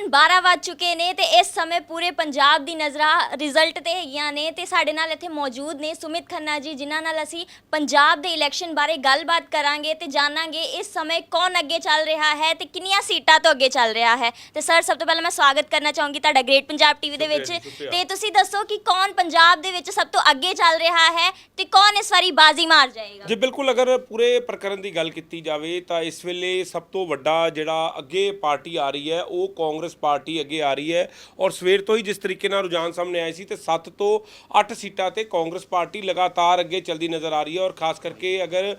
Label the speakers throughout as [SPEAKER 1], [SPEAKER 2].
[SPEAKER 1] ਤਕਰੀਬਨ 12 ਵੱਜ ਚੁੱਕੇ ਨੇ ਤੇ ਇਸ ਸਮੇਂ ਪੂਰੇ ਪੰਜਾਬ ਦੀ ਨਜ਼ਰਾਂ ਰਿਜ਼ਲਟ ਤੇ ਹੈਗੀਆਂ ਨੇ ਤੇ ਸਾਡੇ ਨਾਲ ਇੱਥੇ ਮੌਜੂਦ ਨੇ ਸੁਮਿਤ ਖੰਨਾ ਜੀ ਜਿਨ੍ਹਾਂ ਨਾਲ ਅਸੀਂ ਪੰਜਾਬ ਦੇ ਇਲੈਕਸ਼ਨ ਬਾਰੇ ਗੱਲਬਾਤ ਕਰਾਂਗੇ ਤੇ ਜਾਣਾਂਗੇ ਇਸ ਸਮੇਂ ਕੌਣ ਅੱਗੇ ਚੱਲ ਰਿਹਾ ਹੈ ਤੇ ਕਿੰਨੀਆਂ ਸੀਟਾਂ ਤੋਂ ਅੱਗੇ ਚੱਲ ਰਿਹਾ ਹੈ ਤੇ ਸਰ ਸਭ ਤੋਂ ਪਹਿਲਾਂ ਮੈਂ ਸਵਾਗਤ ਕਰਨਾ ਚਾਹੂੰਗੀ ਤੁਹਾਡਾ ਗ੍ਰੇਟ ਪੰਜਾਬ ਟੀਵੀ ਦੇ ਵਿੱਚ। ਤੇ ਤੁਸੀਂ ਦੱਸੋ ਕਿ ਕੌਣ ਪੰਜਾਬ ਦੇ ਵਿੱਚ ਸਭ ਤੋਂ ਅੱਗੇ ਚੱਲ ਰਿਹਾ ਹੈ ਤੇ ਕੌਣ ਇਸ ਵਾਰੀ ਬਾਜ਼ੀ ਮਾਰ ਜਾਏਗਾ
[SPEAKER 2] ਜੀ ਬਿਲਕੁਲ ਅਗਰ ਪੂਰੇ ਪ੍ਰਕਰਨ ਦੀ ਗੱਲ ਕੀਤੀ ਜਾਵੇ ਤਾਂ ਇਸ ਵੇਲੇ ਸਭ ਤੋਂ ਵੱਡਾ ਜਿਹੜਾ ਅੱਗੇ ਪਾਰਟੀ ਆ ਰਹੀ ਹੈ ਉਹ ਕਾਂਗਰਸ ਪਾਰਟੀ ਅੱਗੇ ਆ ਰਹੀ ਹੈ ਔਰ ਸਵੇਰ ਤੋਂ ਹੀ ਜਿਸ ਤਰੀਕੇ ਨਾਲ ਰੁਝਾਨ ਸਾਹਮਣੇ ਆਏ ਸੀ ਤੇ 7 ਤੋਂ 8 ਸੀਟਾਂ ਤੇ ਕਾਂਗਰਸ ਪਾਰਟੀ ਲਗਾਤਾਰ ਅੱਗੇ ਚੱਲਦੀ ਨਜ਼ਰ ਆ ਰਹੀ ਹੈ ਔਰ ਖਾਸ ਕਰਕੇ ਅਗਰ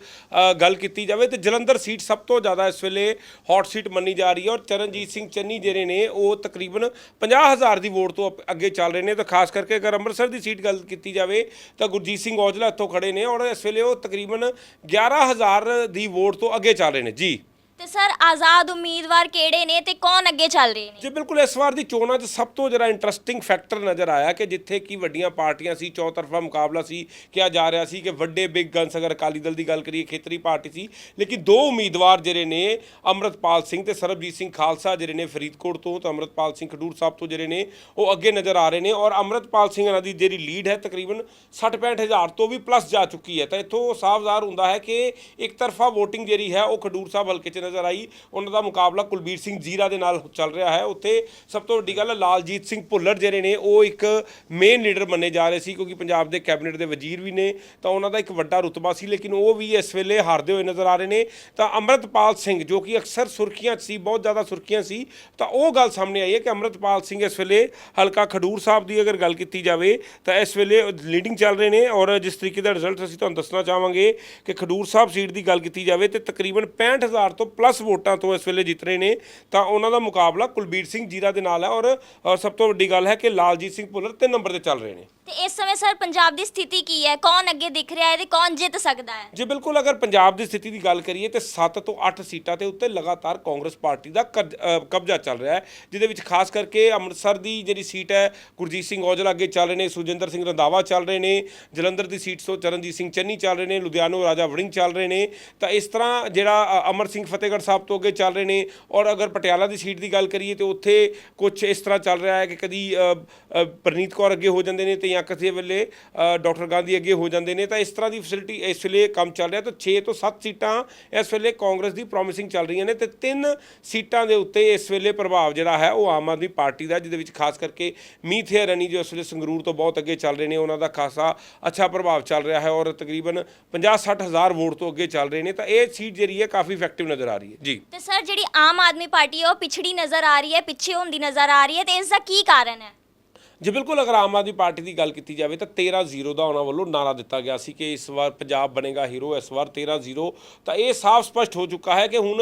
[SPEAKER 2] ਗੱਲ ਕੀਤੀ ਜਾਵੇ ਤੇ ਜਲੰਧਰ ਸੀਟ ਸਭ ਤੋਂ ਜ਼ਿਆਦਾ ਇਸ ਵੇਲੇ ਹੌਟ ਸੀਟ ਮੰਨੀ ਜਾ ਰਹੀ ਹੈ ਔਰ ਚਰਨਜੀਤ ਸਿੰਘ ਚੰਨੀ ਜਿਹੜੇ ਨੇ ਉਹ ਤਕਰੀਬਨ 50000 ਦੀ ਵੋਟ ਤੋਂ ਅਪ- ਅੱਗੇ ਚੱਲ ਰਹੇ ਨੇ ਤਾਂ ਖਾਸ ਕਰਕੇ ਅਗਰ ਅੰਮ੍ਰਿਤਸਰ ਦੀ ਸੀਟ ਗੱਲ ਕੀਤੀ ਜਾਵੇ ਤਾਂ ਗੁਰਜੀਤ ਸਿੰਘ ਔਜਲਾ ਇੱਥੋਂ ਖੜੇ ਨੇ ਔਰ ਇਸ ਵੇਲੇ ਉਹ ਤਕਰੀਬਨ 11000 ਦੀ ਵੋਟ ਤੋਂ ਅੱਗੇ ਚੱਲ ਰਹੇ ਨੇ। ਜੀ।
[SPEAKER 1] ਤੇ ਸਰ ਆਜ਼ਾਦ ਉਮੀਦਵਾਰ ਕਿਹੜੇ ਨੇ ਤੇ ਕੌਣ ਅੱਗੇ ਚੱਲ ਰਹੇ ਨੇ?
[SPEAKER 2] ਜੀ ਬਿਲਕੁਲ, ਇਸ ਵਾਰ ਦੀ ਚੋਣਾਂ 'ਚ ਸਭ ਤੋਂ ਜਿਹੜਾ ਇੰਟਰਸਟਿੰਗ ਫੈਕਟਰ ਨਜ਼ਰ ਆਇਆ ਕਿ ਜਿੱਥੇ ਕੀ ਵੱਡੀਆਂ ਪਾਰਟੀਆਂ ਸੀ, ਚੌਤਰਫਾ ਮੁਕਾਬਲਾ ਸੀ, ਕਿਹਾ ਜਾ ਰਿਹਾ ਸੀ ਕਿ ਵੱਡੇ ਬਿਗ ਗਨਸ ਅਗਰ ਅਕਾਲੀ ਦਲ ਦੀ ਗੱਲ ਕਰੀਏ, ਖੇਤਰੀ ਪਾਰਟੀ ਸੀ। ਲੇਕਿਨ ਦੋ ਉਮੀਦਵਾਰ ਜਿਹੜੇ ਨੇ, ਅੰਮ੍ਰਿਤਪਾਲ ਸਿੰਘ ਤੇ ਸਰਬਜੀਤ ਸਿੰਘ ਖਾਲਸਾ ਜਿਹੜੇ ਨੇ ਫਰੀਦਕੋਟ ਤੋਂ ਤੇ ਅੰਮ੍ਰਿਤਪਾਲ ਸਿੰਘ ਖਡੂਰ ਸਾਹਿਬ ਤੋਂ ਜਿਹੜੇ ਨੇ, ਉਹ ਅੱਗੇ ਨਜ਼ਰ ਆ ਰਹੇ ਨੇ ਔਰ ਅੰਮ੍ਰਿਤਪਾਲ ਸਿੰਘ ਇਹਨਾਂ ਦੀ ਜਿਹੜੀ ਲੀਡ ਹੈ ਤਕਰੀਬਨ 60 ਹਜ਼ਾਰ ਤੋਂ ਵੀ ਪਲੱਸ ਜਾ ਚੁੱਕੀ ਹੈ। ਤਾਂ ਇੱਥੋਂ ਸਾਫ਼ ਜ਼ਾਹਰ ਹੁੰਦਾ ਹੈ ਕਿ ਇੱਕ ਤਰਫਾ VOTING ਜਿਹੜੀ ਹੈ, ਉਹ ਖਡੂਰ ਸਾਹਿਬ ਹਲਕੇ 'ਚ ਨਜ਼ਰ ਆਈ। ਉਹਨਾਂ ਦਾ ਮੁਕਾਬਲਾ ਕੁਲਬੀਰ ਸਿੰਘ ਜੀਰਾ ਦੇ ਨਾਲ ਚੱਲ ਰਿਹਾ ਹੈ। ਉੱਥੇ ਸਭ ਤੋਂ ਵੱਡੀ ਗੱਲ ਲਾਲਜੀਤ ਸਿੰਘ ਭੁੱਲਰ ਜਿਹੜੇ ਨੇ, ਉਹ ਇੱਕ ਮੇਨ ਲੀਡਰ ਮੰਨੇ ਜਾ ਰਹੇ ਸੀ ਕਿਉਂਕਿ ਪੰਜਾਬ ਦੇ ਕੈਬਨਿਟ ਦੇ ਵਜ਼ੀਰ ਵੀ ਨੇ। ਤਾਂ ਉਹਨਾਂ ਦਾ ਇੱਕ ਵੱਡਾ ਰੁਤਬਾ ਸੀ, ਲੇਕਿਨ ਉਹ ਵੀ ਇਸ ਵੇਲੇ ਹਾਰਦੇ ਹੋਏ ਨਜ਼ਰ ਆ ਰਹੇ ਨੇ। ਤਾਂ ਅੰਮ੍ਰਿਤਪਾਲ ਸਿੰਘ, ਜੋ ਕਿ ਅਕਸਰ ਸੁਰਖੀਆਂ 'ਚ ਸੀ, ਬਹੁਤ ਜ਼ਿਆਦਾ ਸੁਰਖੀਆਂ ਸੀ, ਤਾਂ ਉਹ ਗੱਲ ਸਾਹਮਣੇ ਆਈ ਹੈ ਕਿ ਅੰਮ੍ਰਿਤਪਾਲ ਸਿੰਘ ਇਸ ਵੇਲੇ ਹਲਕਾ ਖਡੂਰ ਸਾਹਿਬ ਦੀ ਅਗਰ ਗੱਲ ਕੀਤੀ ਜਾਵੇ, ਤਾਂ ਇਸ ਵੇਲੇ ਲੀਡਿੰਗ ਚੱਲ ਰਹੇ ਨੇ ਔਰ ਜਿਸ ਤਰੀਕੇ ਦਾ ਰਿਜ਼ਲਟ ਅਸੀਂ ਤੁਹਾਨੂੰ ਦੱਸਣਾ ਚਾਹਾਂਗੇ ਕਿ ਖਡੂਰ ਸਾਹਿਬ ਸੀਟ ਦੀ ਗੱਲ ਕੀਤੀ ਜਾਵੇ, ਤੇ ਤਕਰੀਬਨ 65000 ਤੋਂ ਪਲੱਸ ਵੋਟਾਂ ਤੋਂ ਇਸ ਵੇਲੇ ਜਿੱਤ ਰਹੇ ਨੇ ਤਾਂ ਉਹਨਾਂ ਦਾ ਮੁਕਾਬਲਾ ਕੁਲਬੀਰ ਸਿੰਘ ਜੀਰਾ ਦੇ ਨਾਲ ਹੈ ਔਰ ਅ, ਸਭ ਤੋਂ ਵੱਡੀ ਗੱਲ ਹੈ ਕਿ ਲਾਲਜੀਤ ਸਿੰਘ ਭੁੱਲਰ ਤਿੰਨ ਨੰਬਰ ਤੇ ਚੱਲ ਰਹੇ ਨੇ।
[SPEAKER 1] ਤੇ ਇਸ ਸਮੇਂ ਸਰ ਪੰਜਾਬ ਦੀ ਸਥਿਤੀ ਕੀ ਹੈ? ਕੌਣ ਅੱਗੇ ਦਿਖ ਰਿਹਾ ਹੈ ਤੇ ਕੌਣ ਜਿੱਤ ਸਕਦਾ ਹੈ?
[SPEAKER 2] ਜੀ ਬਿਲਕੁਲ ਅਗਰ ਪੰਜਾਬ ਦੀ ਸਥਿਤੀ ਦੀ ਗੱਲ ਕਰੀਏ ਤੇ 7 ਤੋਂ 8 ਸੀਟਾਂ ਤੇ ਉੱਤੇ ਲਗਾਤਾਰ ਕਾਂਗਰਸ ਪਾਰਟੀ ਦਾ ਅ, ਕਬਜ਼ਾ ਚੱਲ ਰਿਹਾ ਹੈ ਜਿਹਦੇ ਵਿੱਚ ਖਾਸ ਕਰਕੇ ਅੰਮ੍ਰਿਤਸਰ ਦੀ ਜਿਹੜੀ ਸੀਟ ਹੈ ਗੁਰਜੀਤ ਸਿੰਘ ਔਜਲਾ ਅੱਗੇ ਚੱਲ ਰਹੇ ਨੇ ਸੁਜਿੰਦਰ ਸਿੰਘ ਰੰਧਾਵਾ ਚੱਲ ਰਹੇ ਨੇ ਜਲੰਧਰ ਦੀ ਸੀਟ ਤੋਂ ਚਰਨਜੀਤ ਸਿੰਘ ਚੰਨੀ ਚੱਲ ਰਹੇ ਨੇ ਲੁਧਿਆਣੋਂ ਰਾਜਾ ਵੜਿੰਗ ਚੱਲ ਰਹੇ ਨੇ ਤਾਂ ਇਸ ਤਰ੍ਹਾਂ ਜਿਹੜਾ ਅ, ਅਮਰ ਸਿੰਘ ਫਤਿਹਗੜ੍ਹ ਸਾਹਿਬ ਤੋਂ ਅੱਗੇ ਚੱਲ ਰਹੇ ਨੇ ਔਰ ਅਗਰ ਪਟਿਆਲਾ ਦੀ ਸੀਟ ਦੀ ਗੱਲ ਕਰੀਏ ਤੇ ਉੱਥੇ ਕੁਝ ਇਸ ਤਰ੍ਹਾਂ ਚੱਲ ਰਿਹਾ ਹੈ ਕਿ ਕਦੀ ਅ, ਪ੍ਰਨੀਤ ਕੌਰ ਅੱਗੇ ਹੋ ਜਾਂਦੇ ਨੇ ਤੇ ਜਾਂ ਕਿਸੇ ਵੇਲੇ ਅ, ਡਾਕਟਰ ਗਾਂਧੀ ਅੱਗੇ ਹੋ ਜਾਂਦੇ ਨੇ ਤਾਂ ਇਸ ਤਰ੍ਹਾਂ ਦੀ ਫੈਸਿਲਿਟੀ ਇਸ ਵੇਲੇ ਕੰਮ ਚੱਲ ਰਿਹਾ ਤਾਂ 6 ਤੋਂ 7 ਸੀਟਾਂ ਇਸ ਵੇਲੇ ਕਾਂਗਰਸ ਦੀ ਪ੍ਰੋਮਿਸਿੰਗ ਚੱਲ ਰਹੀਆਂ ਨੇ ਤੇ ਤਿੰਨ ਸੀਟਾਂ ਦੇ ਉੱਤੇ ਇਸ ਵੇਲੇ ਪ੍ਰਭਾਵ ਜਿਹੜਾ ਹੈ ਉਹ ਆਮ ਆਦਮੀ ਪਾਰਟੀ ਦਾ ਜਿਹਦੇ ਵਿੱਚ ਖਾਸ ਕਰਕੇ ਮੀਤ ਹੈਰਨੀ ਜੋ ਇਸ ਵੇਲੇ ਸੰਗਰੂਰ ਤੋਂ ਬਹੁਤ ਅੱਗੇ ਚੱਲ ਰਹੇ ਨੇ ਉਹਨਾਂ ਦਾ ਖਾਸਾ ਅੱਛਾ ਪ੍ਰਭਾਵ ਚੱਲ ਰਿਹਾ ਹੈ ਔਰ ਤਕਰੀਬਨ 50-60 ਹਜ਼ਾਰ ਵੋਟ ਤੋਂ ਅੱਗੇ ਚੱਲ ਰਹੇ ਨੇ ਤਾਂ ਇਹ ਸੀਟ ਜਿਹੜੀ ਹੈ ਕਾਫੀ ਇਫੈਕਟਿਵ ਨਜ਼ਰ ਆ ਰਹੀ ਹੈ। ਜੀ।
[SPEAKER 1] ਤੇ ਸਰ ਜਿਹੜੀ ਆਮ ਆਦਮੀ ਪਾਰਟੀ ਹੈ ਉਹ ਪਿਛੜੀ ਨਜ਼ਰ ਆ ਰਹੀ ਹੈ ਪਿੱਛੇ ਹੁੰਦੀ ਨਜ਼ਰ ਆ ਰਹੀ ਹੈ ਤੇ ਇਸ ਦਾ ਕੀ ਕਾਰਨ ਹੈ?
[SPEAKER 2] ਜੇ ਬਿਲਕੁਲ ਅਗਰ ਆਮ ਆਦਮੀ ਪਾਰਟੀ ਦੀ ਗੱਲ ਕੀਤੀ ਜਾਵੇ ਤਾਂ 13-0 ਦਾ ਉਹਨਾਂ ਵੱਲੋਂ ਨਾਰਾ ਦਿੱਤਾ ਗਿਆ ਸੀ ਕਿ ਇਸ ਵਾਰ ਪੰਜਾਬ ਬਣੇਗਾ ਹੀਰੋ, ਇਸ ਵਾਰ 13-0 ਤਾਂ ਇਹ ਸਾਫ਼ ਸਪਸ਼ਟ ਹੋ ਚੁੱਕਾ ਹੈ ਕਿ ਹੁਣ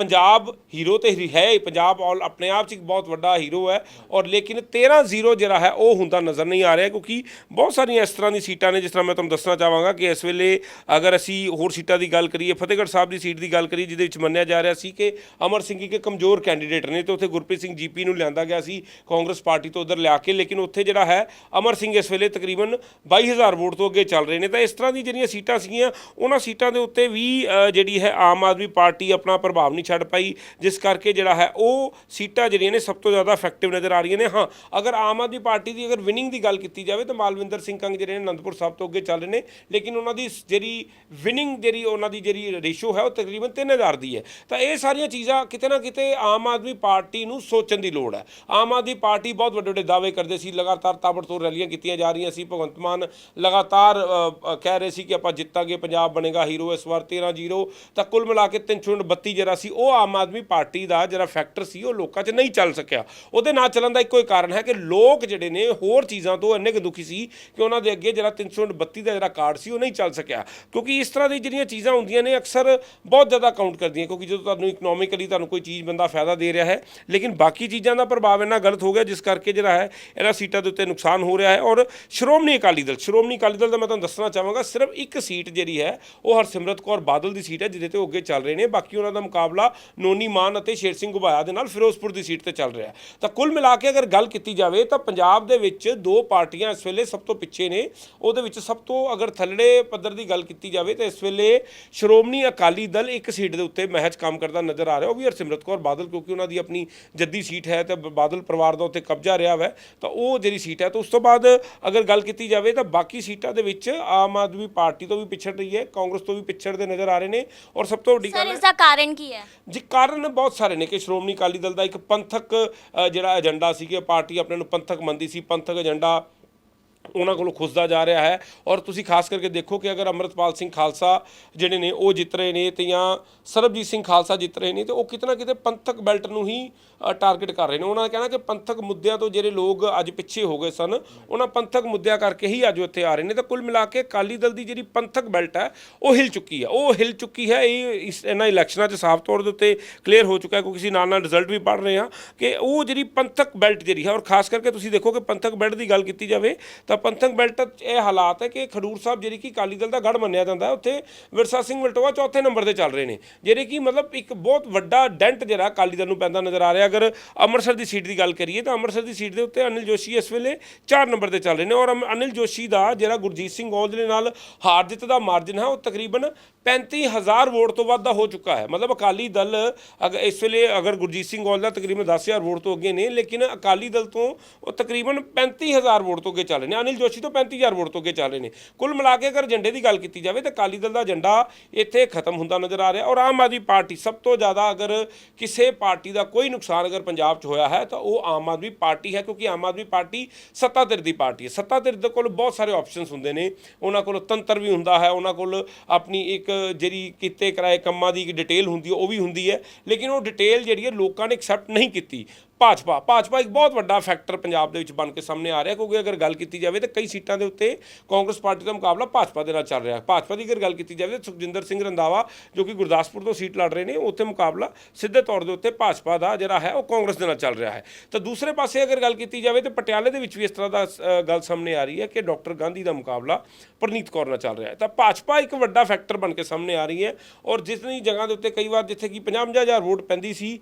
[SPEAKER 2] ਪੰਜਾਬ ਹੀਰੋ ਤੇ ਹੈ ਪੰਜਾਬ ਆਲ ਆਪਣੇ ਆਪ 'ਚ ਇੱਕ ਬਹੁਤ ਵੱਡਾ ਹੀਰੋ ਹੈ ਔਰ ਲੇਕਿਨ 13-0 ਜਿਹੜਾ ਹੈ, ਉਹ ਹੁੰਦਾ ਨਜ਼ਰ ਨਹੀਂ ਆ ਰਿਹਾ ਕਿਉਂਕਿ ਬਹੁਤ ਸਾਰੀਆਂ ਇਸ ਤਰ੍ਹਾਂ ਦੀ ਸੀਟਾਂ ਨੇ, ਜਿਸ ਤਰ੍ਹਾਂ ਮੈਂ ਤੁਹਾਨੂੰ ਦੱਸਣਾ ਚਾਹਾਂਗਾ ਕਿ ਇਸ ਵੇਲੇ ਅਗਰ ਅਸੀਂ ਹੋਰ ਸੀਟਾਂ ਦੀ ਗੱਲ ਕਰੀਏ, ਫਤਿਹਗੜ੍ਹ ਸਾਹਿਬ ਦੀ ਸੀਟ ਦੀ ਗੱਲ ਕਰੀਏ, ਜਿਹਦੇ ਵਿੱਚ ਮੰਨਿਆ ਜਾ ਰਿਹਾ ਸੀ ਕਿ ਅਮਰ ਸਿੰਘ ਇੱਕ ਕਮਜ਼ੋਰ ਕੈਂਡੀਡੇਟ ਨੇ ਤੇ ਉੱਥੇ ਗੁਰਪ੍ਰੀਤ ਸਿੰਘ ਜੀਪੀ ਨੂੰ ਲਿਆਂਦਾ ਗਿਆ ਸੀ, ਕਾਂਗਰਸ ਪਾਰਟੀ ਤੋਂ ਉਧਰ ਲਿਆ ਕੇ, ਲੇਕਿਨ ਉੱਥੇ ਜਿਹੜਾ ਹੈ, ਅਮਰ ਸਿੰਘ ਇਸ ਵੇਲੇ ਤਕਰੀਬਨ 22000 ਵੋਟ ਤੋਂ ਅੱਗੇ ਚੱਲ ਰਹੇ ਨੇ। ਤਾਂ ਇਸ ਤਰ੍ਹਾਂ ਦੀ ਜਿਹੜੀਆਂ ਸੀਟਾਂ ਸੀਗੀਆਂ, ਉਹਨਾਂ ਸੀਟਾਂ ਦੇ ਉੱਤੇ ਵੀ ਜਿਹੜੀ ਹੈ ਆਮ ਆਦਮੀ ਪਾਰਟੀ ਆਪਣਾ ਪ੍ਰਭਾਵ ਨਹੀਂ ਛੱਡ ਪਾਈ, ਜਿਸ ਕਰਕੇ ਜਿਹੜਾ ਹੈ ਉਹ ਸੀਟਾਂ ਜਿਹੜੀਆਂ ਨੇ ਸਭ ਤੋਂ ਜ਼ਿਆਦਾ ਇਫੈਕਟਿਵ ਨਜ਼ਰ ਆ ਰਹੀਆਂ ਨੇ। ਹਾਂ, ਅਗਰ ਆਮ ਆਦਮੀ ਪਾਰਟੀ ਦੀ ਅਗਰ ਵਿਨਿੰਗ ਦੀ ਗੱਲ ਕੀਤੀ ਜਾਵੇ, ਤਾਂ ਮਾਲਵਿੰਦਰ ਸਿੰਘ ਕੰਗ ਜਿਹੜੇ ਨੇ ਅਨੰਦਪੁਰ ਸਾਹਿਬ ਤੋਂ ਅੱਗੇ ਚੱਲ ਰਹੇ ਨੇ, ਲੇਕਿਨ ਉਹਨਾਂ ਦੀ ਜਿਹੜੀ ਵਿਨਿੰਗ ਜਿਹੜੀ ਉਹਨਾਂ ਦੀ ਜਿਹੜੀ ਰੇਸ਼ੋ ਹੈ, ਉਹ ਤਕਰੀਬਨ 3000 ਦੀ ਹੈ। ਤਾਂ ਇਹ ਸਾਰੀਆਂ ਚੀਜ਼ਾਂ ਕਿਤੇ ਨਾ ਕਿਤੇ ਆਮ ਆਦਮੀ ਪਾਰਟੀ ਨੂੰ ਸੋਚਣ ਦੀ ਲੋੜ ਹੈ। ਆਮ ਆਦਮੀ ਪਾਰਟੀ ਬਹੁਤ ਵੱਡੇ ਵੱਡੇ ਦਾਅਵੇ ਕਰਦੇ ਸੀ ਲਗਾਤਾਰ ਤਾਬੜਤੋੜ ਰੈਲੀਆਂ ਕੀਤੀਆਂ ਜਾ ਰਹੀਆਂ ਸੀ। ਭਗਵੰਤ ਮਾਨ ਲਗਾਤਾਰ ਕਹਿ ਰਹੇ ਸੀ ਕਿ ਆਪਾਂ ਜਿੱਤਾਂਗੇ, ਪੰਜਾਬ ਬਣੇਗਾ ਹੀਰੋ ਇਸ ਵਾਰ 13-0 ਤਾਂ ਕੁੱਲ ਮਿਲਾ ਕੇ 332 ਜਿਹੜਾ ਸੀ, ਉਹ ਆਮ ਆਦਮੀ ਪਾਰਟੀ ਦਾ ਜਿਹੜਾ ਫੈਕਟਰ ਸੀ, ਉਹ ਲੋਕਾਂ 'ਚ ਨਹੀਂ ਚੱਲ ਸਕਿਆ। ਉਹਦੇ ਨਾ ਚੱਲਣ ਦਾ ਇੱਕੋ ਹੀ ਕਾਰਨ ਹੈ ਕਿ ਲੋਕ ਜਿਹੜੇ ਨੇ, ਹੋਰ ਚੀਜ਼ਾਂ ਤੋਂ ਇੰਨੇ ਕੁ ਦੁਖੀ ਸੀ ਕਿ ਉਹਨਾਂ ਦੇ ਅੱਗੇ ਜਿਹੜਾ 332 ਦਾ ਜਿਹੜਾ ਕਾਰਡ ਸੀ, ਉਹ ਨਹੀਂ ਚੱਲ ਸਕਿਆ। ਕਿਉਂਕਿ ਇਸ ਤਰ੍ਹਾਂ ਦੀ ਜਿਹੜੀਆਂ ਚੀਜ਼ਾਂ ਹੁੰਦੀਆਂ ਨੇ, ਅਕਸਰ ਬਹੁਤ ਜ਼ਿਆਦਾ ਕਾਊਂਟ ਕਰਦੀਆਂ, ਕਿਉਂਕਿ ਜਦੋਂ ਤੁਹਾਨੂੰ ਇਕਨੋਮਿਕਲੀ ਤੁਹਾਨੂੰ ਕੋਈ ਚੀਜ਼ ਬੰਦਾ ਫਾਇਦਾ ਦੇ ਰਿਹਾ ਹੈ, ਲੇਕਿਨ ਬਾਕੀ ਚੀਜ਼ਾਂ ਦਾ ਪ੍ਰਭਾਵ ਇੰਨਾ ਗਲਤ ਹੋ ਗਿਆ, ਜਿਸ ਕਰਕੇ ਜਿਹੜਾ ਹੈ ਇਹਨਾਂ ਸੀਟਾਂ ਦੇ ਉੱਤੇ ਨੁਕਸਾਨ ਹੋ ਰਿਹਾ ਹੈ ਔਰ ਸ਼੍ਰੋਮਣੀ ਅਕਾਲੀ ਦਲ, ਸ਼੍ਰੋਮਣੀ ਅਕਾਲੀ ਦਲ ਦਾ ਮੈਂ ਤੁਹਾਨੂੰ ਦੱਸਣਾ ਚਾਹਾਂਗਾ, ਸਿਰਫ ਇੱਕ ਸੀਟ ਜਿਹੜੀ ਹੈ, ਉਹ ਹਰਸਿਮਰਤ ਕੌਰ ਬਾਦਲ ਦੀ ਸੀਟ ਹੈ, ਜਿਹਦੇ ਤੇ ਉਹ ਅੱਗੇ ਚੱਲ ਰਹੇ ਨੇ। ਬਾਕੀ ਉਹਨਾਂ ਦਾ ਮੁਕਾਬਲਾ ਨੋਨੀ ਮਾਨ ਅਤੇ ਸ਼ੇਰ ਸਿੰਘ ਗੁਬਾਇਆ ਦੇ ਨਾਲ ਫਿਰੋਜ਼ਪੁਰ ਦੀ ਸੀਟ ਤੇ ਚੱਲ ਰਿਹਾ ਤਾਂ ਕੁੱਲ ਮਿਲਾ ਕੇ ਅਗਰ ਗੱਲ ਕੀਤੀ ਜਾਵੇ, ਤਾਂ ਪੰਜਾਬ ਦੇ ਵਿੱਚ ਦੋ ਪਾਰਟੀਆਂ ਇਸ ਵੇਲੇ ਸਭ ਤੋਂ ਪਿੱਛੇ ਨੇ। ਉਹਦੇ ਵਿੱਚ ਸਭ ਤੋਂ ਅਗਰ ਥੱਲੜੇ ਪੱਧਰ ਦੀ ਗੱਲ ਕੀਤੀ ਜਾਵੇ, ਤਾਂ ਇਸ ਵੇਲੇ ਸ਼੍ਰੋਮਣੀ ਅਕਾਲੀ ਦਲ ਇੱਕ ਸੀਟ ਦੇ ਉੱਤੇ ਮਹਿਜ ਕੰਮ ਕਰਦਾ ਨਜ਼ਰ ਆ ਰਿਹਾ। ਉਹ ਵੀ ਹਰਸਿਮਰਤ ਕੌਰ ਬਾਦਲ, ਕਿਉਂਕਿ ਉਹਨਾਂ ਦੀ ਆਪਣੀ ਜੱਦੀ ਸੀਟ ਹੈ ਤੇ ਬਾਦਲ ਪਰਿਵਾਰ ਦਾ ਉੱਤੇ ਕਬਜ਼ਾ ਰਿਹਾ ਹੈ ਤਾਂ ਉਹ ਜਿਹੜੀ ਸੀਟ ਹੈ ਤਾਂ ਉਸ ਤੋਂ ਬਾਅਦ ਅਗਰ ਗੱਲ ਕੀਤੀ ਜਾਵੇ ਤਾਂ ਬਾਕੀ ਸੀਟਾਂ ਦੇ ਵਿੱਚ ਆਮ ਆਦਮੀ ਪਾਰਟੀ ਤੋਂ ਵੀ ਪਿਛੜ ਰਹੀ ਹੈ ਕਾਂਗਰਸ ਤੋਂ ਵੀ ਪਿਛੜਦੇ ਨਜ਼ਰ ਆ ਰਹੇ ਨੇ ਔਰ ਸਭ ਤੋਂ ਵੱਡੀ
[SPEAKER 1] ਸਰ
[SPEAKER 2] ਗੱਲ ਹੈ
[SPEAKER 1] ਇਸ ਦਾ ਕਾਰਨ ਕੀ ਹੈ?
[SPEAKER 2] ਜੀ ਕਾਰਨ ਬਹੁਤ ਸਾਰੇ ਨੇ ਕਿ ਸ਼੍ਰੋਮਣੀ ਅਕਾਲੀ ਦਲ ਦਾ ਇੱਕ ਪੰਥਕ ਅ, ਜਿਹੜਾ ਏਜੰਡਾ ਸੀ ਕਿ ਪਾਰਟੀ ਆਪਣੇ ਨੂੰ ਪੰਥਕ ਮੰਨਦੀ ਸੀ ਪੰਥਕ ਏਜੰਡਾ ਉਹਨਾਂ ਕੋਲੋਂ ਖੁੱਸਦਾ ਜਾ ਰਿਹਾ ਹੈ। ਔਰ ਤੁਸੀਂ ਖਾਸ ਕਰਕੇ ਦੇਖੋ ਕਿ ਅਗਰ ਅਮਰਤਪਾਲ ਸਿੰਘ ਖਾਲਸਾ ਜਿਹੜੇ ਨੇ, ਉਹ ਜਿੱਤ ਰਹੇ ਨੇ ਤੇ ਜਾਂ ਸਰਬਜੀਤ ਸਿੰਘ ਖਾਲਸਾ ਜਿੱਤ ਰਹੇ ਨੇ ਤੇ ਉਹ ਕਿਤਨਾ ਕਿਤੇ ਪੰਥਕ ਬੈਲਟ ਨੂੰ ਹੀ ਟਾਰਗੇਟ ਕਰ ਰਹੇ ਨੇ। ਉਹਨਾਂ ਦਾ ਕਹਿਣਾ ਕਿ ਪੰਥਕ ਮੁੱਦਿਆਂ ਤੋਂ ਜਿਹੜੇ ਲੋਕ ਅੱਜ ਪਿੱਛੇ ਹੋ ਗਏ ਸਨ, ਉਹਨਾਂ ਪੰਥਕ ਮੁੱਦਿਆਂ ਕਰਕੇ ਹੀ ਅੱਜ ਉੱਥੇ ਆ ਰਹੇ ਨੇ। ਤਾਂ ਕੁੱਲ ਮਿਲਾ ਕੇ ਅਕਾਲੀ ਦਲ ਦੀ ਜਿਹੜੀ ਪੰਥਕ ਬੈਲਟ ਹੈ, ਉਹ ਹਿਲ ਚੁੱਕੀ ਹੈ। ਉਹ ਹਿਲ ਚੁੱਕੀ ਹੈ, ਇਹ ਇਸ, ਇਹਨਾਂ ਇਲੈਕਸ਼ਨਾਂ 'ਚ ਸਾਫ਼ ਤੌਰ ਦੇ ਉੱਤੇ ਕਲੀਅਰ ਹੋ ਚੁੱਕਾ ਹੈ। ਕਿਉਂਕਿ ਅਸੀਂ ਨਾਲ ਨਾਲ ਰਿਜ਼ਲਟ ਵੀ ਪੜ੍ਹ ਰਹੇ ਹਾਂ ਕਿ ਉਹ ਜਿਹੜੀ ਪੰਥਕ ਬੈਲਟ ਜਿਹੜੀ ਹੈ, ਔਰ ਖਾਸ ਕਰਕੇ ਤੁਸੀਂ ਦੇਖੋ ਕਿ ਪੰਥਕ ਬੈਲਟ ਦੀ ਗੱਲ ਕੀਤੀ ਜਾਵੇ ਤਾਂ ਪੰਥਕ ਬੈਲਟ ਇਹ ਹਾਲਾਤ ਹੈ ਕਿ ਖਡੂਰ ਸਾਹਿਬ ਜਿਹੜੀ ਕਿ ਅਕਾਲੀ ਦਲ ਦਾ ਗੜ ਮੰਨਿਆ ਜਾਂਦਾ ਹੈ, ਉੱਥੇ ਵਿਰਸਾ ਸਿੰਘ ਵਲਟੋਆ ਚੌਥੇ ਨੰਬਰ ਤੇ ਚੱਲ ਰਹੇ ਨੇ। ਜਿਹੜੇ ਕਿ ਮਤਲਬ ਇੱਕ ਬਹੁਤ ਵੱਡਾ ਡੈਂਟ ਜਿਹੜਾ ਅਕਾਲੀ ਦਲ ਨੂੰ ਪੈਂਦਾ ਨਜ਼ਰ ਆ ਰਿਹਾ। ਅਗਰ ਅੰਮ੍ਰਿਤਸਰ ਦੀ ਸੀਟ ਦੀ ਗੱਲ ਕਰੀਏ ਤਾਂ ਅੰਮ੍ਰਿਤਸਰ ਦੀ ਸੀਟ ਦੇ ਉੱਤੇ ਅਨਿਲ ਜੋਸ਼ੀ ਇਸ ਵੇਲੇ 4 ਨੰਬਰ ਤੇ ਚੱਲ ਰਹੇ ਨੇ ਔਰ ਅਨਿਲ ਜੋਸ਼ੀ ਦਾ ਜਿਹੜਾ ਗੁਰਜੀਤ ਸਿੰਘ ਔਜਲੇ ਦੇ ਨਾਲ ਹਾਰ ਜਿੱਤ ਦਾ ਮਾਰਜਨ ਹੈ, ਉਹ ਤਕਰੀਬਨ 35000 ਵੋਟ ਤੋਂ ਵੱਧ ਦਾ ਹੋ ਚੁੱਕਾ ਹੈ। ਮਤਲਬ ਅਕਾਲੀ ਦਲ ਅਗਰ ਇਸ ਵੇਲੇ ਅਗਰ ਗੁਰਜੀਤ ਸਿੰਘ ਔਜਲਾ ਤਕਰੀਬਨ 10000 ਵੋਟ ਤੋਂ ਅੱਗੇ ਨੇ, ਲੇਕਿਨ ਅਕਾਲੀ ਦਲ ਤੋਂ ਉਹ ਤਕਰੀਬਨ 35000 ਵੋਟ ਤੋਂ ਅੱਗੇ ਚੱਲ ਰਹੇ ਨੇ। ਅਨਿਲ ਜੋਸ਼ੀ ਤੋਂ 35000 ਵੋਟ ਤੋਂ ਅੱਗੇ ਚੱਲ ਰਹੇ ਨੇ। ਕੁੱਲ ਮਿਲਾ ਕੇ ਅਗਰ ਏਜੰਡੇ ਦੀ ਗੱਲ ਕੀਤੀ ਜਾਵੇ ਤਾਂ ਅਕਾਲੀ ਦਲ ਦਾ ਏਜੰਡਾ ਇੱਥੇ ਖਤਮ ਹੁੰਦਾ ਨਜ਼ਰ ਆ ਰਿਹਾ ਔਰ ਆਮ ਆਦਮੀ ਪਾਰਟੀ ਸਭ ਤੋਂ ਜ਼ਿਆਦਾ ਅਗਰ ਕਿਸੇ ਪਾਰਟੀ ਦਾ ਕੋਈ ਨੁਕਸਾਨ ਅਗਰ ਪੰਜਾਬ 'ਚ ਹੋਇਆ ਹੈ ਤਾਂ ਉਹ ਆਮ ਆਦਮੀ ਪਾਰਟੀ ਹੈ ਕਿਉਂਕਿ ਆਮ ਆਦਮੀ ਪਾਰਟੀ ਸੱਤਾ ਧਿਰ ਦੀ ਪਾਰਟੀ ਹੈ। ਸੱਤਾ ਧਿਰ ਦੇ ਕੋਲ ਬਹੁਤ ਸਾਰੇ ਆਪਸ਼ਨਸ ਹੁੰਦੇ ਨੇ। ਉਹਨਾਂ ਕੋਲ ਤੰਤਰ ਵੀ ਹੁੰਦਾ ਹੈ। ਉਹਨਾਂ ਕੋਲ ਆਪਣੀ ਇੱਕ ਜਿਹੜੀ ਕੀਤੇ ਕਰਾਏ ਕੰਮਾਂ ਦੀ ਡਿਟੇਲ ਹੁੰਦੀ ਹੈ, ਉਹ ਵੀ ਹੁੰਦੀ ਹੈ। ਲੇਕਿਨ ਉਹ ਡਿਟੇਲ ਜਿਹੜੀ ਹੈ, ਲੋਕਾਂ ਨੇ ਐਕਸੈਪਟ ਨਹੀਂ ਕੀਤੀ। ਭਾਜਪਾ ਭਾਜਪਾ ਇੱਕ ਬਹੁਤ ਵੱਡਾ ਫੈਕਟਰ ਪੰਜਾਬ ਦੇ ਵਿੱਚ ਬਣ ਕੇ ਸਾਹਮਣੇ ਆ ਰਿਹਾ, ਕਿਉਂਕਿ ਅਗਰ ਗੱਲ ਕੀਤੀ ਜਾਵੇ ਤਾਂ ਕਈ ਸੀਟਾਂ ਦੇ ਉੱਤੇ ਕਾਂਗਰਸ ਪਾਰਟੀ ਦਾ ਮੁਕਾਬਲਾ ਭਾਜਪਾ ਦੇ ਨਾਲ ਚੱਲ ਰਿਹਾ। ਭਾਜਪਾ ਦੀ ਅਗਰ ਗੱਲ ਕੀਤੀ ਜਾਵੇ ਤਾਂ ਸੁਖਜਿੰਦਰ ਸਿੰਘ ਰੰਦਾਵਾ ਜੋ ਕਿ ਗੁਰਦਾਸਪੁਰ ਤੋਂ ਸੀਟ ਲੜ ਰਹੇ ਨੇ, ਉੱਥੇ ਮੁਕਾਬਲਾ ਸਿੱਧੇ ਤੌਰ ਦੇ ਉੱਤੇ ਭਾਜਪਾ ਦਾ ਜਿਹੜਾ ਹੈ, ਉਹ ਕਾਂਗਰਸ ਦੇ ਨਾਲ ਚੱਲ ਰਿਹਾ ਹੈ। ਤਾਂ ਦੂਸਰੇ ਪਾਸੇ ਅਗਰ ਗੱਲ ਕੀਤੀ ਜਾਵੇ ਤਾਂ ਪਟਿਆਲੇ ਦੇ ਵਿੱਚ ਵੀ ਇਸ ਤਰ੍ਹਾਂ ਦਾ ਗੱਲ ਸਾਹਮਣੇ ਆ ਰਹੀ ਹੈ ਕਿ ਡਾਕਟਰ ਗਾਂਧੀ ਦਾ ਮੁਕਾਬਲਾ ਪ੍ਰਨੀਤ ਕੌਰ ਨਾਲ ਚੱਲ ਰਿਹਾ ਹੈ। ਤਾਂ ਭਾਜਪਾ ਇੱਕ ਵੱਡਾ ਫੈਕਟਰ ਬਣ ਕੇ ਸਾਹਮਣੇ ਆ ਰਹੀ ਹੈ ਔਰ ਜਿਤਨੀ ਜਗ੍ਹਾ ਦੇ ਉੱਤੇ ਕਈ ਵਾਰ ਜਿੱਥੇ ਕਿ 50-50000 ਵੋਟ ਪੈਂਦੀ ਸੀ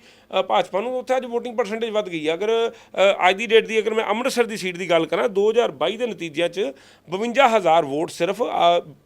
[SPEAKER 2] ਭਾਜਪਾ ਨੂੰ, ਉੱਥੇ ਅੱਜ ਵੋਟਿੰਗ ਪਰਸੈਂਟੇਜ ਵੱਧ ਗਈ ਹੈ ਅਗਰ ਅੱਜ ਦੀ ਡੇਟ ਦੀ ਅਗਰ ਮੈਂ ਅੰਮ੍ਰਿਤਸਰ ਦੀ ਸੀਟ ਦੀ ਗੱਲ ਕਰਾਂ 2022 ਦੇ ਨਤੀਜਿਆਂ 'ਚ 52000 ਵੋਟ ਸਿਰਫ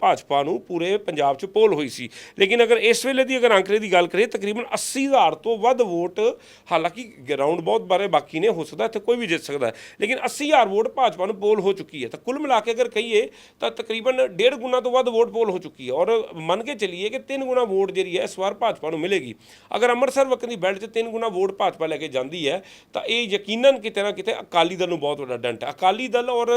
[SPEAKER 2] ਭਾਜਪਾ ਨੂੰ ਪੂਰੇ ਪੰਜਾਬ 'ਚ ਪੋਲ ਹੋਈ ਸੀ। ਲੇਕਿਨ ਅਗਰ ਇਸ ਵੇਲੇ ਦੀ ਅਗਰ ਅੰਕੜੇ ਦੀ ਗੱਲ ਕਰੀਏ, ਤਕਰੀਬਨ 80000 ਤੋਂ ਵੱਧ ਵੋਟ ਹਾਲਾਂਕਿ ਗਰਾਊਂਡ ਬਹੁਤ ਬਾਰੇ ਬਾਕੀ ਨੇ, ਹੋ ਸਕਦਾ ਇੱਥੇ ਕੋਈ ਵੀ ਜਿੱਤ ਸਕਦਾ ਹੈ। ਲੇਕਿਨ 80000 ਵੋਟ ਭਾਜਪਾ ਨੂੰ ਪੋਲ ਹੋ ਚੁੱਕੀ ਹੈ। ਤਾਂ ਕੁੱਲ ਮਿਲਾ ਕੇ ਅਗਰ ਕਹੀਏ, ਤਾਂ ਤਕਰੀਬਨ ਡੇਢ ਗੁਣਾ ਤੋਂ ਵੱਧ ਵੋਟ ਪੋਲ ਹੋ ਚੁੱਕੀ ਹੈ। ਔਰ ਮੰਨ ਕੇ ਚੱਲੀਏ ਕਿ ਤਿੰਨ ਗੁਣਾ ਵੋਟ ਜਿਹੜੀ ਹੈ, ਇਸ ਵਾਰ ਭਾਜਪਾ ਨੂੰ ਮਿਲੇਗੀ। ਅਗਰ ਅੰਮ੍ਰਿਤਸਰ ਵਕਤ ਦੀ ਬੈਲਟ 'ਚ ਤਿੰਨ ਗੁਣਾ ਵੋਟ ਭਾਜਪਾ ਲੈ ਕੇ ਜਾਂਦੀ ਹੈ ਤਾਂ ਇਹ ਯਕੀਨਨ ਕਿਤੇ ਨਾ ਕਿਤੇ ਅਕਾਲੀ ਦਲ ਨੂੰ ਬਹੁਤ ਵੱਡਾ ਡੰਟ ਹੈ। ਅਕਾਲੀ ਦਲ ਔਰ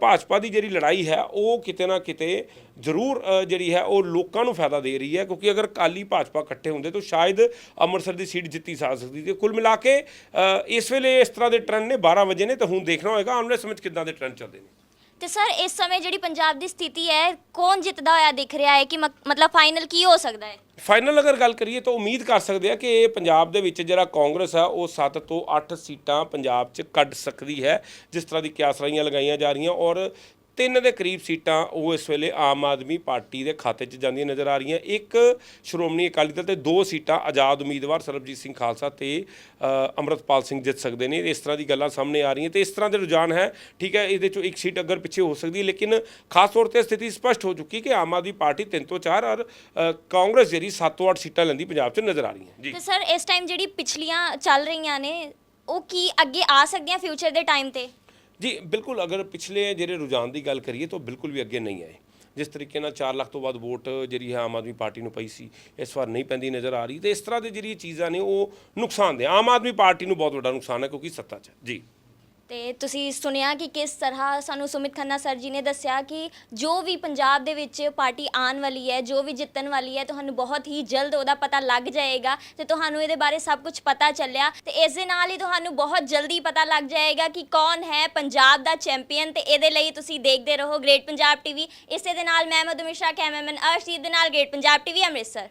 [SPEAKER 2] ਭਾਜਪਾ ਦੀ ਜਿਹੜੀ ਲੜਾਈ ਹੈ, ਉਹ ਕਿਤੇ ਨਾ ਕਿਤੇ ਜ਼ਰੂਰ ਜਿਹੜੀ ਹੈ, ਉਹ ਲੋਕਾਂ ਨੂੰ ਫਾਇਦਾ ਦੇ ਰਹੀ ਹੈ, ਕਿਉਂਕਿ ਅਗਰ ਅਕਾਲੀ ਭਾਜਪਾ ਇਕੱਠੇ ਹੁੰਦੇ ਤਾਂ ਸ਼ਾਇਦ ਅੰਮ੍ਰਿਤਸਰ ਦੀ ਸੀਟ ਜਿੱਤੀ ਜਾ ਸਕਦੀ ਸੀ। ਕੁੱਲ ਮਿਲਾ ਕੇ ਇਸ ਵੇਲੇ ਇਸ ਤਰ੍ਹਾਂ ਦੇ ਟ੍ਰੈਂਡ ਨੇ 12 ਵਜੇ ਨੇ, ਤਾਂ ਹੁਣ ਦੇਖਣਾ ਹੋਏਗਾ, ਆਉਣ ਵਾਲੇ ਸਮੇਂ 'ਚ ਕਿੱਦਾਂ ਦੇ ਟ੍ਰੈਂਡ ਚੱਲਦੇ ਨੇ।
[SPEAKER 1] ਤੇ ਸਰ, ਇਸ ਸਮੇਂ ਜਿਹੜੀ ਪੰਜਾਬ ਦੀ ਸਥਿਤੀ ਹੈ, ਕੌਣ ਜਿੱਤਦਾ ਹੋਇਆ ਦਿਖ ਰਿਹਾ ਹੈ? ਕਿ ਮਕ- ਮਤਲਬ ਫਾਈਨਲ ਕੀ ਹੋ ਸਕਦਾ ਹੈ?
[SPEAKER 2] ਫਾਈਨਲ ਅਗਰ ਗੱਲ ਕਰੀਏ ਤਾਂ ਉਮੀਦ ਕਰ ਸਕਦੇ ਆ ਕਿ ਪੰਜਾਬ ਦੇ ਵਿੱਚ ਜਿਹੜਾ ਕਾਂਗਰਸ ਆ, ਉਹ 7 ਤੋਂ 8 ਸੀਟਾਂ ਪੰਜਾਬ 'ਚ ਕੱਢ ਸਕਦੀ ਹੈ, ਜਿਸ ਤਰ੍ਹਾਂ ਦੀ ਕਿਆਸਰਾਈਆਂ ਲਗਾਈਆਂ ਜਾ ਰਹੀਆਂ ਔਰ ਤਿੰਨ ਦੇ ਕਰੀਬ ਸੀਟਾਂ ਉਹ ਇਸ ਵੇਲੇ ਆਮ ਆਦਮੀ ਪਾਰਟੀ ਦੇ ਖਾਤੇ 'ਚ ਜਾਂਦੀਆਂ ਨਜ਼ਰ ਆ ਰਹੀਆਂ। ਇੱਕ ਸ਼੍ਰੋਮਣੀ ਅਕਾਲੀ ਦਲ ਤੇ ਦੋ ਸੀਟਾਂ ਆਜ਼ਾਦ ਉਮੀਦਵਾਰ ਸਰਬਜੀਤ ਸਿੰਘ ਖਾਲਸਾ ਤੇ ਅ, ਅੰਮ੍ਰਿਤਪਾਲ ਸਿੰਘ ਜਿੱਤ ਸਕਦੇ ਨੇ। ਇਸ ਤਰ੍ਹਾਂ ਦੀ ਗੱਲਾਂ ਸਾਹਮਣੇ ਆ ਰਹੀਆਂ ਤੇ ਇਸ ਤਰ੍ਹਾਂ ਦੇ ਰੁਝਾਨ ਹੈ। ਠੀਕ ਹੈ ਇਹਦੇ ਚੋਂ ਇੱਕ ਸੀਟ ਅਗਰ ਪਿੱਛੇ ਹੋ ਸਕਦੀ ਹੈ ਲੇਕਿਨ ਖਾਸ ਤੌਰ ਤੇ ਸਥਿਤੀ ਸਪਸ਼ਟ ਹੋ ਚੁੱਕੀ ਕਿ ਆਮ ਆਦਮੀ ਪਾਰਟੀ 3 ਤੋਂ 4 ਔਰ ਕਾਂਗਰਸ ਜਿਹੜੀ 7 ਤੋਂ 8 ਸੀਟਾਂ ਲੈਂਦੀ ਪੰਜਾਬ 'ਚ ਨਜ਼ਰ ਆ ਰਹੀਆਂ। ਜੀ।
[SPEAKER 1] ਤੇ ਸਰ ਇਸ ਟਾਈਮ ਜਿਹੜੀ ਪਿਛਲੀਆਂ ਚੱਲ ਰਹੀਆਂ ਨੇ ਉਹ ਕੀ ਅੱਗੇ ਆ ਸਕਦੀਆਂ ਫਿਊਚਰ ਦੇ ਟਾਈਮ ਤੇ?
[SPEAKER 2] ਜੀ, ਬਿਲਕੁਲ, ਅਗਰ ਪਿਛਲੇ ਜਿਹੜੇ ਰੁਝਾਨ ਦੀ ਗੱਲ ਕਰੀਏ ਤਾਂ ਬਿਲਕੁਲ ਵੀ ਅੱਗੇ ਨਹੀਂ ਆਏ। ਜਿਸ ਤਰੀਕੇ ਨਾਲ 4 ਲੱਖ ਤੋਂ ਬਾਅਦ ਵੋਟ ਜਿਹੜੀ ਹੈ ਆਮ ਆਦਮੀ ਪਾਰਟੀ ਨੂੰ ਪਈ ਸੀ, ਇਸ ਵਾਰ ਨਹੀਂ ਪੈਂਦੀ ਨਜ਼ਰ ਆ ਰਹੀ। ਤੇ ਇਸ ਤਰ੍ਹਾਂ ਦੇ ਜਿਹੜੀ ਚੀਜ਼ਾਂ ਨੇ ਉਹ ਨੁਕਸਾਨਦੇ ਆਮ ਆਦਮੀ ਪਾਰਟੀ ਨੂੰ ਬਹੁਤ ਵੱਡਾ ਨੁਕਸਾਨ ਹੈ ਕਿਉਂਕਿ ਸੱਤਾ 'ਚ ਜੀ।
[SPEAKER 1] ਤੇ ਤੁਸੀਂ ਸੁਣਿਆ ਕਿ ਕਿਸ ਤਰ੍ਹਾਂ ਸਾਨੂੰ ਸੁਮਿਤ ਖੰਨਾ ਸਰ ਜੀ ਨੇ ਦੱਸਿਆ ਕਿ ਜੋ ਵੀ ਪੰਜਾਬ ਦੇ ਵਿੱਚ ਪਾਰਟੀ ਆਉਣ ਵਾਲੀ ਹੈ, ਜੋ ਵੀ ਜਿੱਤਣ ਵਾਲੀ ਹੈ, ਤੁਹਾਨੂੰ ਬਹੁਤ ਹੀ ਜਲਦ ਉਹਦਾ ਪਤਾ ਲੱਗ ਜਾਏਗਾ ਤੇ ਤੁਹਾਨੂੰ ਇਹਦੇ ਬਾਰੇ ਸਭ ਕੁਝ ਪਤਾ ਚੱਲਿਆ ਤੇ ਇਸ ਦੇ ਨਾਲ ਹੀ ਤੁਹਾਨੂੰ ਬਹੁਤ ਜਲਦੀ ਪਤਾ ਲੱਗ ਜਾਏਗਾ ਕਿ ਕੌਣ ਹੈ ਪੰਜਾਬ ਦਾ ਚੈਂਪੀਅਨ ਤੇ ਇਹਦੇ ਲਈ ਤੁਸੀਂ ਦੇਖਦੇ ਰਹੋ ਗ੍ਰੇਟ ਪੰਜਾਬ ਟੀਵੀ। ਇਸੇ ਦੇ ਨਾਲ ਮੈਂ ਮਧੂ ਮਿਸ਼ਰਾ ਕੈਮਰਾਮੈਨ ਅਰਸ਼ਦੀਪ ਦੇ ਨਾਲ ਗ੍ਰੇਟ ਪੰਜਾਬ ਟੀਵੀ, ਅੰਮ੍ਰਿਤਸਰ।